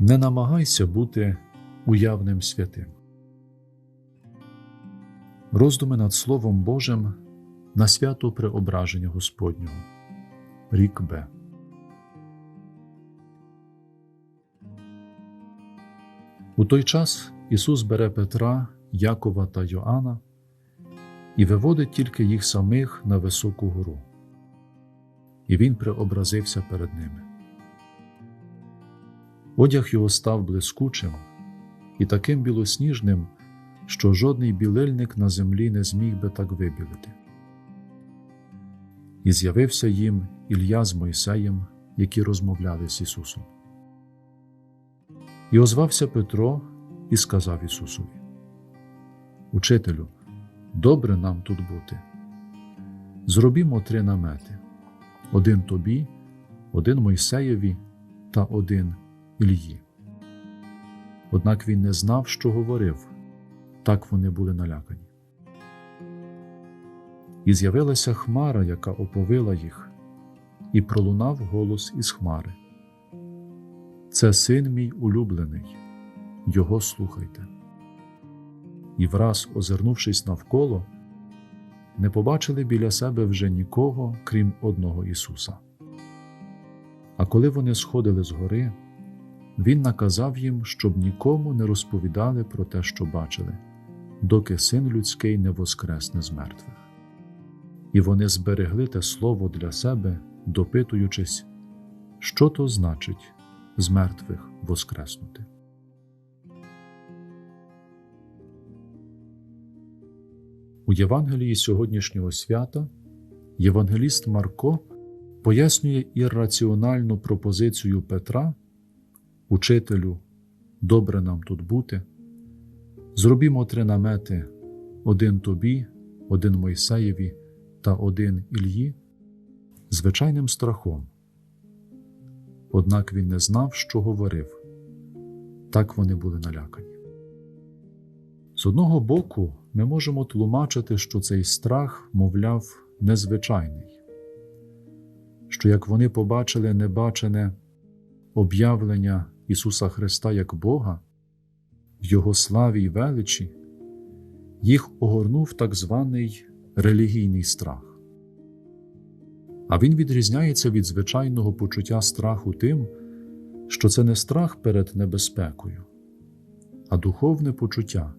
Не намагайся бути уявним святим. Роздуми над Словом Божим на свято Преображення Господнього. Рік Б. У той час Ісус бере Петра, Якова та Йоанна і виводить тільки їх самих на високу гору. І він преобразився перед ними. Одяг його став блискучим і таким білосніжним, що жодний білильник на землі не зміг би так вибілити. І з'явився їм Ілля з Мойсеєм, які розмовляли з Ісусом. І озвався Петро і сказав Ісусові: Учителю, добре нам тут бути. Зробімо три намети: один тобі, один Мойсеєві та один Ільї. Однак він не знав, що говорив, так вони були налякані. І з'явилася хмара, яка оповила їх, і пролунав голос із хмари. Це син мій улюблений, його слухайте. І враз, озирнувшись навколо, не побачили біля себе вже нікого, крім одного Ісуса. А коли вони сходили з гори, Він наказав їм, щоб нікому не розповідали про те, що бачили, доки син людський не воскресне з мертвих. І вони зберегли те слово для себе, допитуючись, що то значить з мертвих воскреснути. У Євангелії сьогоднішнього свята Євангеліст Марко пояснює ірраціональну пропозицію Петра, учителю, добре нам тут бути. Зробімо три намети: один тобі, один Мойсеєві та один Ільї, звичайним страхом. Однак він не знав, що говорив. Так вони були налякані. З одного боку, ми можемо тлумачити, що цей страх, мовляв, незвичайний, що як вони побачили небачене об'явлення Ісуса Христа як Бога, в Його славі й величі, їх огорнув так званий релігійний страх. А він відрізняється від звичайного почуття страху тим, що це не страх перед небезпекою, а духовне почуття,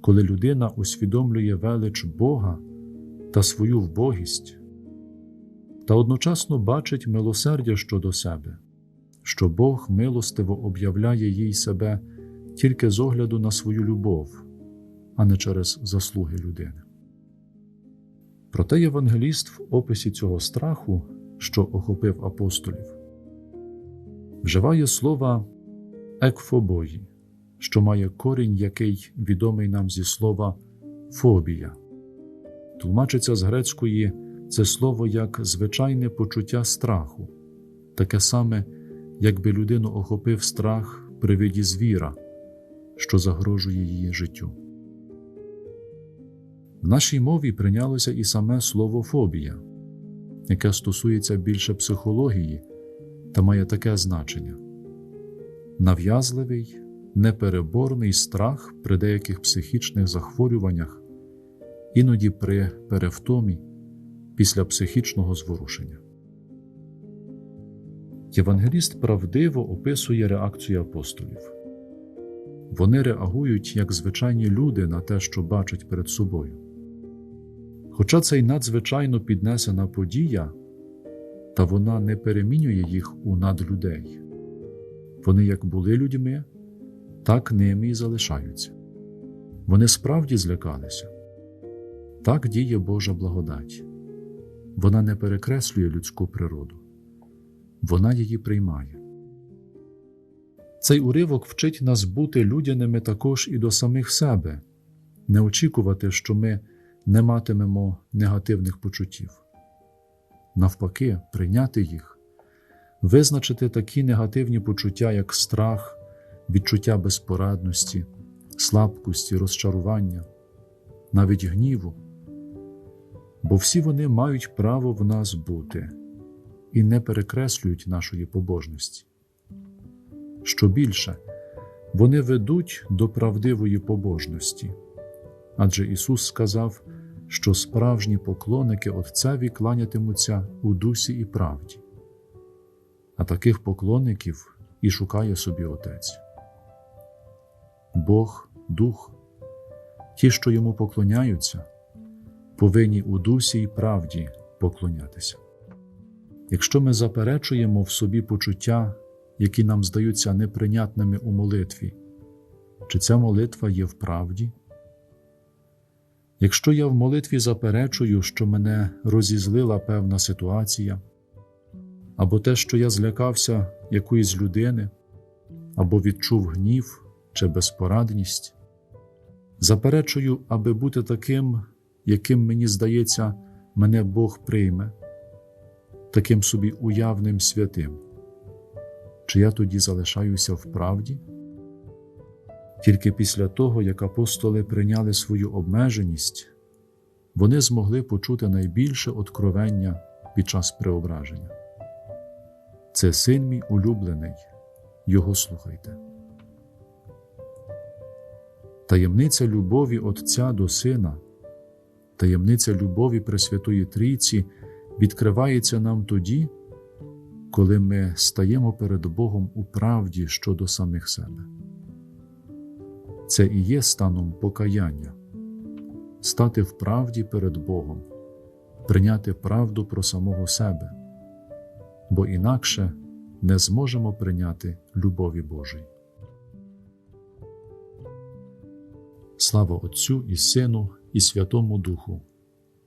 коли людина усвідомлює велич Бога та свою вбогість, та одночасно бачить милосердя щодо себе, що Бог милостиво об'являє їй себе тільки з огляду на свою любов, а не через заслуги людини. Проте євангеліст в описі цього страху, що охопив апостолів, вживає слова екфобої, що має корінь, який відомий нам зі слова фобія. Тлумачиться з грецької це слово як звичайне почуття страху, таке саме, якби людину охопив страх при виді звіра, що загрожує її життю. В нашій мові прийнялося і саме слово фобія, яке стосується більше психології та має таке значення нав'язливий, непереборний страх при деяких психічних захворюваннях, іноді при перевтомі після психічного зворушення. Євангеліст правдиво описує реакцію апостолів. Вони реагують як звичайні люди на те, що бачать перед собою. Хоча це й надзвичайно піднесена подія, та вона не перемінює їх у надлюдей. Вони як були людьми, так ними і залишаються. Вони справді злякалися. Так діє Божа благодать. Вона не перекреслює людську природу, вона її приймає. Цей уривок вчить нас бути людяними також і до самих себе, не очікувати, що ми не матимемо негативних почуттів. Навпаки, прийняти їх, визначити такі негативні почуття, як страх, відчуття безпорадності, слабкості, розчарування, навіть гніву, бо всі вони мають право в нас бути і не перекреслюють нашої побожності. Що більше, вони ведуть до правдивої побожності. Адже Ісус сказав, що справжні поклонники Отцеві кланятимуться у дусі і правді. А таких поклонників і шукає собі Отець. Бог Дух, ті, що йому поклоняються, повинні у дусі і правді поклонятися. Якщо ми заперечуємо в собі почуття, які нам здаються неприйнятними у молитві, чи ця молитва є в правді? Якщо я в молитві заперечую, що мене розізлила певна ситуація, або те, що я злякався якоїсь людини, або відчув гнів чи безпорадність, заперечую, аби бути таким, яким мені здається, мене Бог прийме, таким собі уявним святим, чи я тоді залишаюся в правді? Тільки після того, як апостоли прийняли свою обмеженість, вони змогли почути найбільше откровення під час преображення. Це син мій улюблений, його слухайте. Таємниця любові Отця до Сина, таємниця любові Пресвятої Трійці відкривається нам тоді, коли ми стаємо перед Богом у правді щодо самих себе. Це і є станом покаяння, стати в правді перед Богом, прийняти правду про самого себе, бо інакше не зможемо прийняти любові Божої. Слава Отцю і Сину, і Святому Духу,